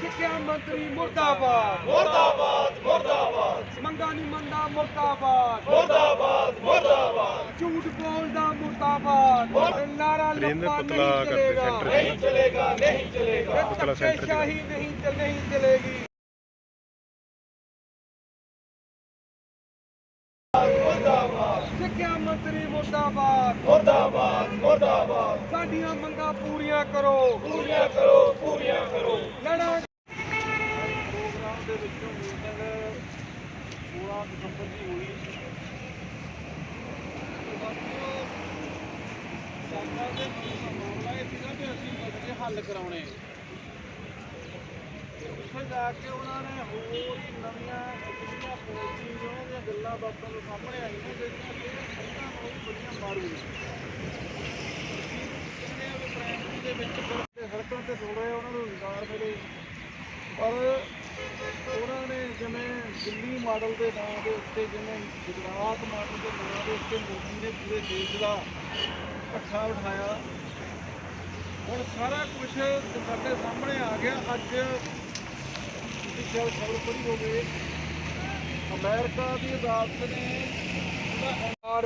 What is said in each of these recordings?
ਸਿੱਖਿਆ ਮੰਤਰੀ ਮੁਰਦਾਬਾਦ। ਮੁਰਦਾਬਾਦ ਮੁਰਦਾਬਾਦ। ਮੰਗਾ ਨਹੀਂ ਮੰਨਦਾ ਮੁਰਦਾਬਾਦ। ਮੁਰਦਾਬਾਦ ਮੁਰਦਾਬਾਦ। ਝੂਠ ਬੋਲਦਾ ਮੁਰਦਾਬਾਦ। ਨਾਰਾ ਦੇ ਲੱਪਾ ਪੁਤਲਾ ਨਹੀਂ ਕਰਦੇ ਚਲੇਗਾ। ਸੈਂਟਰ। ਨਹੀਂ ਚਲੇਗਾ ਨਹੀਂ ਚਲੇਗਾ। ਪੁਤਲਾ ਸੈਂਟਰ 'ਚ। ਧੱਕੇਸ਼ਾਹੀ ਨਹੀਂ ਚੱਲ ਨਹੀਂ ਚਲੇਗੀ। ਸਿੱਖਿਆ ਮੰਤਰੀ ਮੁਰਦਾਬਾਦ। ਮੁਰਦਾਬਾਦ ਮੁਰਦਾਬਾਦ। ਸਾਡੀਆਂ ਮੰਗਾਂ ਪੂਰੀਆਂ ਕਰੋ। ਪੂਰੀਆਂ ਕਰੋ ਪੂਰੀਆਂ ਕਰੋ। ਲੜਾ ਪ੍ਰੋਗਰਾਮ ਦੇ ਵਿੱਚੋਂ ਮੀਟਿੰਗ 16 ਦਸੰਬਰ ਦੀ ਹੋਈ। ਸਾਡਾ ਦੇ ਮਾਮਲਾ ਇਹ ਸੀਗਾ ਕਿ ਅਸੀਂ ਮਸਲੇ ਹੱਲ ਕਰਾਉਣੇ। ਉੱਥੇ ਜਾ ਕੇ ਉਹਨਾਂ ਨੇ ਹੋਰ ਹੀ ਨਵੀਆਂ ਜਿਹੜੀਆਂ ਪਾਲਿਸੀ ਦੀਆਂ ਗੱਲਾਂ ਬਾਤਾਂ ਨੂੰ ਸਾਹਮਣੇ ਆਈਆਂ, ਜਿਹੜੀਆਂ ਕਿ ਸੰਘਾਂ ਨੂੰ ਵੀ ਬੜੀਆਂ ਮਾਰੂ ਨੇ ਵੀ ਪ੍ਰਾਇਮਰੀ ਦੇ ਵਿੱਚ ਤੇ ਸੜਕਾਂ ਤੇ ਥੋੜੇ ਉਹਨਾਂ ਨੂੰ ਰੁਜ਼ਗਾਰ ਮਿਲੇ। ਪਰ ਉਹਨਾਂ ਨੇ ਜਿਵੇਂ ਦਿੱਲੀ ਮਾਡਲ ਦੇ ਨਾਂ ਦੇ ਉੱਤੇ, ਜਿਵੇਂ ਗੁਜਰਾਤ ਮਾਡਲ ਦੇ ਨਾਂ ਦੇ ਉੱਤੇ ਮੋਦੀ ਨੇ ਪੂਰੇ ਦੇਸ਼ ਦਾ ਇਕੱਠਾ ਉਠਾਇਆ। ਹੁਣ ਸਾਰਾ ਕੁਝ ਸਾਡੇ ਸਾਹਮਣੇ ਆ ਗਿਆ। ਅੱਜ ਤੁਸੀਂ ਸ਼ਾਇਦ ਖਬਰ ਪੜ੍ਹੀ ਹੋਵੇ, ਅਮਰੀਕਾ ਦੀ ਅਦਾਲਤ ਨੇ ਔਰ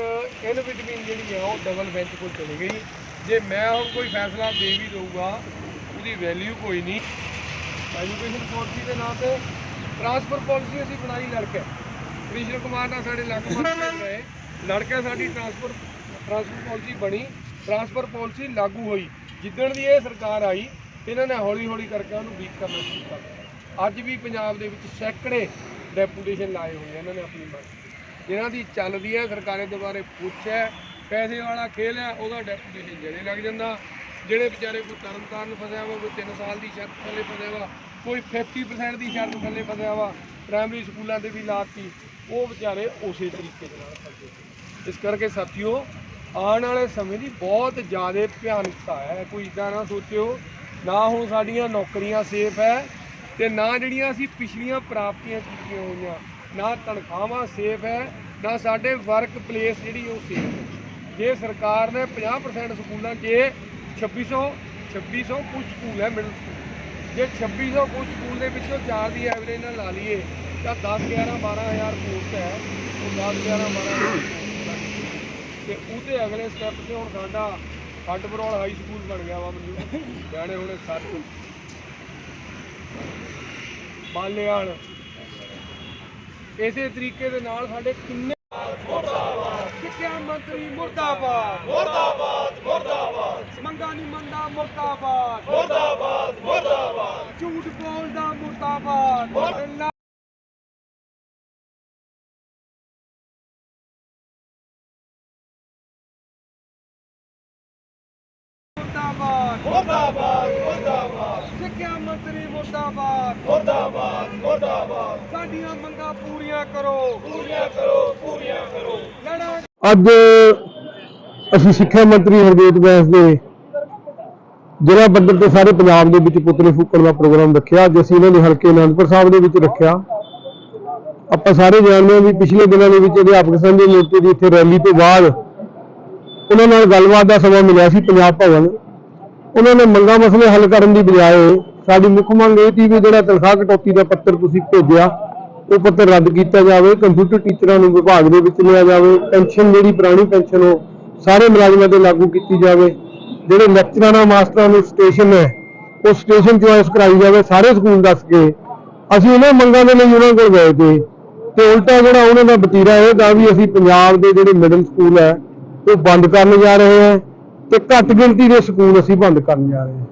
ਇਨ ਬਿਟਵੀਨ ਜਿਹੜੀ ਹੈ ਉਹ ਡਬਲ ਬੈਂਚ ਕੋਲ ਚਲੀ ਗਈ। ਜੇ ਮੈਂ ਹੁਣ ਕੋਈ ਫੈਸਲਾ ਦੇ ਵੀ ਦਊਗਾ, ਉਹਦੀ ਵੈਲਿਊ ਕੋਈ ਨਹੀਂ। ਐਜੂਕੇਸ਼ਨ ਪਾਲਿਸੀ ਦੇ ਨਾਂ ਤੇ ਟਰਾਂਸਫਰ ਪਾਲਿਸੀ ਅਸੀਂ ਬਣਾਈ ਲੜਕੇ। ਕ੍ਰਿਸ਼ਨ ਕੁਮਾਰ ਨਾਲ ਸਾਡੇ ਲੱਗ ਮੰਤਰੀ ਰਹੇ ਲੜਕੇ ਸਾਡੀ ਟਰਾਂਸਫਰ ਟਰਾਂਸਫਰ ਪਾਲਿਸੀ ਬਣੀ। ਟਰਾਂਸਫਰ ਪਾਲਿਸੀ ਲਾਗੂ ਹੋਈ। ਜਿੱਦਣ ਦੀ ਇਹ ਸਰਕਾਰ ਆਈ, ਇਹਨਾਂ ਨੇ ਹੌਲੀ ਹੌਲੀ ਕਰਕੇ ਉਹਨੂੰ ਵੀਕ ਕਰਨਾ ਸ਼ੁਰੂ ਕਰ ਦਿੱਤਾ। ਅੱਜ ਵੀ ਪੰਜਾਬ ਦੇ ਵਿੱਚ ਸੈਂਕੜੇ ਡੈਪੂਟੇਸ਼ਨ ਲਾਏ ਹੋਏ ਆ, ਇਹਨਾਂ ਨੇ ਆਪਣੀ ਮੰਗ ਜਿਹਨਾਂ ਦੀ ਚੱਲਦੀ ਹੈ, ਸਰਕਾਰੇ ਦੁਆਰੇ ਪੁੱਛਿਆ ਪੈਸੇ ਵਾਲਾ ਖੇਲ ਹੈ, ਉਹਦਾ ਡੈਪੂਟੇਸ਼ਨ ਜਿਹੜੇ ਲੱਗ ਜਾਂਦਾ। ਜਿਹੜੇ ਵਿਚਾਰੇ ਕੋਈ ਤਰਨ ਤਾਰਨ ਫਸਿਆ ਵਾ, ਕੋਈ 3 ਸਾਲ ਦੀ ਸ਼ਰਤ ਥੱਲੇ ਫਸਿਆ ਵਾ, ਕੋਈ 50% ਦੀ ਸ਼ਰਤ ਥੱਲੇ ਫਸਿਆ ਵਾ ਪ੍ਰਾਇਮਰੀ ਸਕੂਲਾਂ ਦੇ ਵੀ ਲਾਤੀ, ਉਹ ਵਿਚਾਰੇ ਉਸੇ ਤਰੀਕੇ ਦੇ ਨਾਲ ਫਸੇ ਇਸ ਕਰਕੇ ਸਾਥੀਓ, ਆਉਣ ਵਾਲੇ ਸਮੇਂ ਦੀ ਬਹੁਤ ਜ਼ਿਆਦਾ ਭਿਆਨਕਤਾ ਹੈ। ਕੋਈ ਇਦਾਂ ਨਾ ਸੋਚਿਓ, ਨਾ ਹੁਣ ਸਾਡੀਆਂ ਨੌਕਰੀਆਂ ਸੇਫ ਹੈ ਤੇ ਨਾ ਜਿਹੜੀਆਂ ਅਸੀਂ ਪਿਛਲੀਆਂ ਪ੍ਰਾਪਤੀਆਂ ਕੀਤੀਆਂ ਹੋਈਆਂ, ਨਾ ਤਨਖਾਹਾਂ ਸੇਫ ਹੈ, ਨਾ ਸਾਡੇ ਵਰਕ ਪਲੇਸ ਜਿਹੜੀ ਉਹ ਸੇਫ ਹੈ। ਜੇ ਸਰਕਾਰ ਨੇ 50% ਸਕੂਲਾਂ 'ਚ 2600 2600 ਕੁਝ ਸਕੂਲ ਹੈ ਮਿਡਲ ਸਕੂਲ ਜੇ 2600 ਕੁਝ ਸਕੂਲ ਦੇ ਵਿੱਚੋਂ ਚਾਰ ਦੀ ਐਵਰੇਜ ਨਾਲ ਲਾ ਲਈਏ, ਤਾਂ 10 11 12000 ਪੋਸਟ ਹੈ, ਉਹ 10 11 12000 ਤੇ ਉਹਦੇ ਅਗਲੇ ਸਟੈਪ ਤੇ ਹੁਣ ਸਾਡਾ ਹੱਡ ਬਰੌਲ ਹਾਈ ਸਕੂਲ ਬਣ ਗਿਆ ਵਾ, ਮੈਨੂੰ ਗਾਣੇ ਹੁਣੇ ਸੱਤ। ਬਾਲਿਆਲ ਇਸੇ ਤਰੀਕੇ ਦੇ ਨਾਲ ਸਾਡੇ ਕਿੰਨੇ ਸਿੱਖਿਆ ਮੰਤਰੀ ਮੁਰਦਾਬਾਦ। ਮੁਰਦਾਬਾਦ ਮੁਰਦਾਬਾਦ। ਮੰਗਾ ਨਹੀਂ ਮੰਨਦਾ ਮੁਰਦਾਬਾਦ। ਮੁਰਦਾਬਾਦ ਮੁਰਦਾਬਾਦ। ਝੂਠ ਬੋਲਦਾ ਮੁਰਦਾਬਾਦ। ਮੁਰਦਾਬਾਦ। ਮੁਰਦਾਬਾਦ। ਮੰਤਰੀ ਮੁਰਦਾਬਾਦ। ਮੁਰਦਾਬਾਦ ਮੁਰਦਾਬਾਦ। ਸਾਡੀਆਂ ਮੰਗਾਂ ਪੂਰੀਆਂ ਕਰੋ। ਪੂਰੀਆਂ ਕਰੋ ਪੂਰੀਆਂ ਕਰੋ। ਅੱਜ ਅਸੀਂ ਸਿੱਖਿਆ ਮੰਤਰੀ ਹਰਜੀਤ ਬੈਂਸ ਦੇ ਜ਼ਿਲ੍ਹਾ ਪੱਧਰ ਤੇ ਸਾਰੇ ਪੰਜਾਬ ਦੇ ਵਿੱਚ ਪੁਤਲੇ ਫੂਕਣ ਦਾ ਪ੍ਰੋਗਰਾਮ ਰੱਖਿਆ ਅੱਜ ਅਸੀਂ ਇਹਨਾਂ ਦੇ ਹਲਕੇ ਅਨੰਦਪੁਰ ਸਾਹਿਬ ਦੇ ਵਿੱਚ ਰੱਖਿਆ। ਆਪਾਂ ਸਾਰੇ ਜਾਣਦੇ ਹਾਂ ਵੀ ਪਿਛਲੇ ਦਿਨਾਂ ਦੇ ਵਿੱਚ ਅਧਿਆਪਕ ਸੰਘ ਦੇ ਮੋਰਚੇ ਦੀ ਇੱਥੇ ਰੈਲੀ ਤੋਂ ਬਾਅਦ ਉਹਨਾਂ ਨਾਲ ਗੱਲਬਾਤ ਦਾ ਸਮਾਂ ਮਿਲਿਆ ਸੀ ਪੰਜਾਬ ਭਵਨ। ਉਹਨਾਂ ਨੇ ਮੰਗਾਂ ਮਸਲੇ ਹੱਲ ਕਰਨ ਦੀ ਬਜਾਏ ਸਾਡੀ ਮੁੱਖ ਮੰਗ ਇਹ ਸੀ ਵੀ ਜਿਹੜਾ ਤਨਖਾਹ ਕਟੌਤੀ ਦਾ ਪੱਤਰ ਤੁਸੀਂ ਭੇਜਿਆ, ਉਹ ਪੱਤਰ ਰੱਦ ਕੀਤਾ ਜਾਵੇ ਕੰਪਿਊਟਰ ਟੀਚਰਾਂ ਨੂੰ ਵਿਭਾਗ ਦੇ ਵਿੱਚ ਲਿਆ ਜਾਵੇ ਪੈਨਸ਼ਨ ਜਿਹੜੀ ਪੁਰਾਣੀ ਪੈਨਸ਼ਨ ਉਹ ਸਾਰੇ ਮੁਲਾਜ਼ਮਾਂ ਤੇ ਲਾਗੂ ਕੀਤੀ ਜਾਵੇ। ਜਿਹੜੇ ਲੈਕਚਰਾਂ ਮਾਸਟਰਾਂ ਨੂੰ ਸਟੇਸ਼ਨ ਹੈ, ਉਹ ਸਟੇਸ਼ਨ ਚੁਆਇਸ ਕਰਾਈ ਜਾਵੇ, ਸਾਰੇ ਸਕੂਲ ਦੱਸ ਕੇ। ਅਸੀਂ ਉਹਨਾਂ ਮੰਗਾਂ ਦੇ ਲਈ ਉਹਨਾਂ ਕੋਲ ਗਏ ਤੇ ਤੇ ਉਲਟਾ ਜਿਹੜਾ ਉਹਨਾਂ ਦਾ ਵਤੀਰਾ ਇਹ ਦਾ ਵੀ ਅਸੀਂ ਪੰਜਾਬ ਦੇ ਜਿਹੜੇ ਮਿਡਲ ਸਕੂਲ ਹੈ, ਉਹ ਬੰਦ ਕਰਨ ਜਾ ਰਹੇ ਹਾਂ ਤੇ ਘੱਟ ਗਿਣਤੀ ਦੇ ਸਕੂਲ ਅਸੀਂ ਬੰਦ ਕਰਨ ਜਾ ਰਹੇ ਹਾਂ।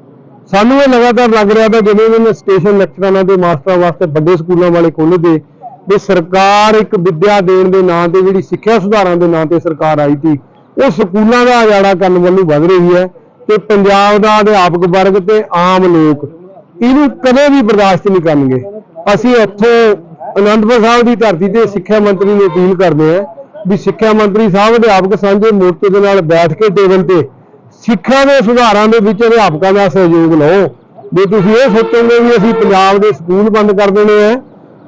ਸਾਨੂੰ ਇਹ ਲਗਾਤਾਰ ਲੱਗ ਰਿਹਾ ਤਾਂ ਜਿਵੇਂ ਇਹਨਾਂ ਸਟੇਸ਼ਨ ਲੈਕਚਰਾਂ ਦੇ ਮਾਸਟਰਾਂ ਵਾਸਤੇ ਵੱਡੇ ਸਕੂਲਾਂ ਵਾਲੇ ਖੋਲ੍ਹਦੇ, ਵੀ ਸਰਕਾਰ ਇੱਕ ਵਿੱਦਿਆ ਦੇਣ ਦੇ ਨਾਂ ਤੇ ਜਿਹੜੀ ਸਿੱਖਿਆ ਸੁਧਾਰਾਂ ਦੇ ਨਾਂ ਤੇ ਸਰਕਾਰ ਆਈ ਸੀ, ਉਹ ਸਕੂਲਾਂ ਦਾ ਉਜਾੜਾ ਕਰਨ ਵੱਲੋਂ ਵੱਧ ਰਹੀ ਹੈ ਤੇ ਪੰਜਾਬ ਦਾ ਅਧਿਆਪਕ ਵਰਗ ਤੇ ਆਮ ਲੋਕ ਇਹਨੂੰ ਕਦੇ ਵੀ ਬਰਦਾਸ਼ਤ ਨਹੀਂ ਕਰਨਗੇ। ਅਸੀਂ ਇੱਥੇ ਅਨੰਦਪੁਰ ਸਾਹਿਬ ਦੀ ਧਰਤੀ ਤੇ ਸਿੱਖਿਆ ਮੰਤਰੀ ਨੂੰ ਅਪੀਲ ਕਰਦੇ ਹਾਂ ਵੀ ਸਿੱਖਿਆ ਮੰਤਰੀ ਸਾਹਿਬ, ਅਧਿਆਪਕ ਸਾਂਝੇ ਮੋਰਚੇ ਦੇ ਨਾਲ ਬੈਠ ਕੇ ਟੇਬਲ ਤੇ ਸਿੱਖਿਆ ਦੇ ਸੁਧਾਰਾਂ ਦੇ ਵਿੱਚ ਅਧਿਆਪਕਾਂ ਦਾ ਸਹਿਯੋਗ ਲਓ। ਵੀ ਤੁਸੀਂ ਇਹ ਸੋਚੋਗੇ ਵੀ ਅਸੀਂ ਪੰਜਾਬ ਦੇ ਸਕੂਲ ਬੰਦ ਕਰ ਦੇਣੇ ਆ,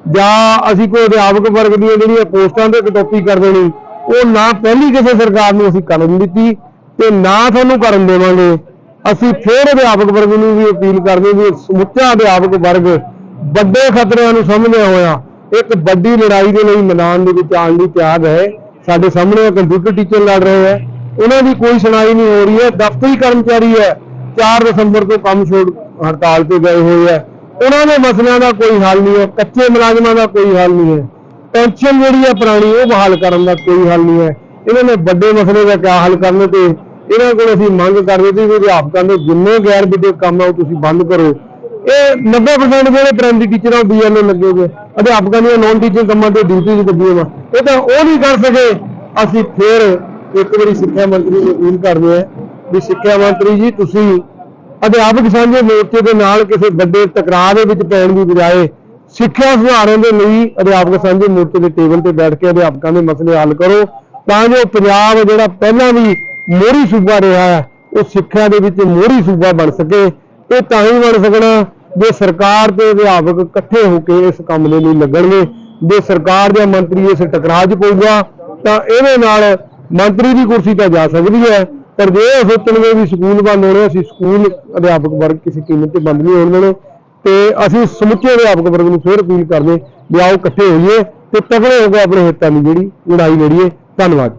ਜਾਂ ਅਸੀਂ ਕੋਈ ਅਧਿਆਪਕ ਵਰਗ ਦੀਆਂ ਜਿਹੜੀਆਂ ਪੋਸਟਾਂ ਤੇ ਕਟੌਤੀ ਕਰ ਦੇਣੀ, ਉਹ ਨਾ ਪਹਿਲੀ ਕਿਸੇ ਸਰਕਾਰ ਨੂੰ ਅਸੀਂ ਕਰਨ ਦਿੱਤੀ ਤੇ ਨਾ ਤੁਹਾਨੂੰ ਕਰਨ ਦੇਵਾਂਗੇ। ਅਸੀਂ ਫਿਰ ਅਧਿਆਪਕ ਵਰਗ ਨੂੰ ਵੀ ਅਪੀਲ ਕਰਦੇ ਵੀ ਸਮੁੱਚਾ ਅਧਿਆਪਕ ਵਰਗ ਵੱਡੇ ਖਤਰਿਆਂ ਨੂੰ ਸਮਝਿਆ ਹੋਇਆ ਇੱਕ ਵੱਡੀ ਲੜਾਈ ਦੇ ਲਈ ਮੈਦਾਨ ਦੇ ਵਿੱਚ ਆਉਣ ਲਈ ਤਿਆਰ ਹੈ। ਸਾਡੇ ਸਾਹਮਣੇ ਕੰਪਿਊਟਰ ਟੀਚਰ ਲੜ ਰਹੇ ਹੈ। ਉਹਨਾਂ ਦੀ ਕੋਈ ਸੁਣਾਈ ਨਹੀਂ ਹੋ ਰਹੀ ਹੈ। ਦਫ਼ਤਰੀ ਕਰਮਚਾਰੀ ਹੈ। 4 ਦਸੰਬਰ ਤੋਂ ਕੰਮ ਛੋੜ ਹੜਤਾਲ ਤੇ ਗਏ ਹੋਏ ਹੈ। ਉਹਨਾਂ ਦੇ ਮਸਲਿਆਂ ਦਾ ਕੋਈ ਹੱਲ ਨਹੀਂ ਹੈ। ਕੱਚੇ ਮੁਲਾਜ਼ਮਾਂ ਦਾ ਕੋਈ ਹੱਲ ਨਹੀਂ ਹੈ। ਪੈਨਸ਼ਨ ਜਿਹੜੀ ਹੈ ਪੁਰਾਣੀ, ਉਹ ਬਹਾਲ ਕਰਨ ਦਾ ਕੋਈ ਹੱਲ ਨਹੀਂ ਹੈ। ਇਹਨਾਂ ਨੇ ਵੱਡੇ ਮਸਲੇ ਦਾ ਕਿਆ ਹੱਲ ਕਰਨ ਤੇ ਇਹਨਾਂ ਕੋਲ ਅਸੀਂ ਮੰਗ ਕਰਦੇ ਸੀ ਵੀ ਅਧਿਆਪਕਾਂ ਦੇ ਜਿੰਨੇ ਗੈਰ ਵਿਦਿਅਕ ਕੰਮ ਆ, ਉਹ ਤੁਸੀਂ ਬੰਦ ਕਰੋ। ਇਹ 90% ਜਿਹੜੇ ਪ੍ਰਾਇਮਰੀ ਟੀਚਰ ਆ ਬੀਐਲਓ ਲੱਗੇ ਹੋਏ ਅਧਿਆਪਕਾਂ ਦੀਆਂ ਨੌਨ ਟੀਚਿੰਗ ਕੰਮਾਂ ਤੇ ਡਿਊਟੀ ਤੇ ਲੱਗੀਆਂ ਵਾ। ਇਹ ਤਾਂ ਉਹ ਨਹੀਂ ਕਰ ਸਕੇ। ਅਸੀਂ ਫਿਰ ਇੱਕ ਵਾਰੀ ਸਿੱਖਿਆ ਮੰਤਰੀ ਨੂੰ ਅਪੀਲ ਕਰਦੇ ਹਾਂ ਵੀ ਸਿੱਖਿਆ ਮੰਤਰੀ ਜੀ, ਤੁਸੀਂ ਅਧਿਆਪਕ ਸਾਂਝੇ ਮੋਰਚੇ ਦੇ ਨਾਲ ਕਿਸੇ ਵੱਡੇ ਟਕਰਾਅ ਦੇ ਵਿੱਚ ਪੈਣ ਦੀ ਬਜਾਏ ਸਿੱਖਿਆ ਸੁਧਾਰਨ ਦੇ ਲਈ ਅਧਿਆਪਕ ਸਾਂਝੇ ਮੋਰਚੇ ਦੇ ਟੇਬਲ ਤੇ ਬੈਠ ਕੇ ਅਧਿਆਪਕਾਂ ਦੇ ਮਸਲੇ ਹੱਲ ਕਰੋ। ਤਾਂ ਜੋ ਪੰਜਾਬ ਜਿਹੜਾ ਪਹਿਲਾਂ ਵੀ ਮੋਹਰੀ ਸੂਬਾ ਰਿਹਾ ਹੈ, ਉਹ ਸਿੱਖਿਆ ਦੇ ਵਿੱਚ ਮੋਹਰੀ ਸੂਬਾ ਬਣ ਸਕੇ। ਇਹ ਤਾਂ ਹੀ ਬਣ ਸਕਣਾ ਜੇ ਸਰਕਾਰ ਤੇ ਅਧਿਆਪਕ ਇਕੱਠੇ ਹੋ ਕੇ ਇਸ ਕੰਮ ਦੇ ਲਈ ਲੱਗਣਗੇ। ਜੇ ਸਰਕਾਰ ਜਾਂ ਮੰਤਰੀ ਇਸ ਟਕਰਾਅ 'ਚ ਪਊਗਾ, ਤਾਂ ਇਹਦੇ ਨਾਲ ਮੰਤਰੀ ਦੀ ਕੁਰਸੀ ਤਾਂ ਜਾ ਸਕਦੀ ਹੈ, ਪਰ ਜੇ ਇਹ ਸੋਚਣਗੇ ਵੀ ਸਕੂਲ ਬੰਦ ਹੋਣੇ, ਅਸੀਂ ਸਕੂਲ ਅਧਿਆਪਕ ਵਰਗ ਕਿਸੇ ਕੀਮਤ ਤੇ ਬੰਦ ਨਹੀਂ ਹੋਣ ਦੇਣੇ, ਤੇ ਅਸੀਂ ਸਮੁੱਚੇ ਅਧਿਆਪਕ ਵਰਗ ਨੂੰ ਫੇਰ ਅਪੀਲ ਕਰਦੇ ਵੀ ਆਓ ਇਕੱਠੇ ਹੋਈਏ ਤੇ ਤਕੜੇ ਹੋ ਕੇ ਆਪਣੇ ਹਿੱਤਾਂ ਦੀ ਜਿਹੜੀ ਲੜਾਈ ਲੜੀਏ। ਧੰਨਵਾਦ।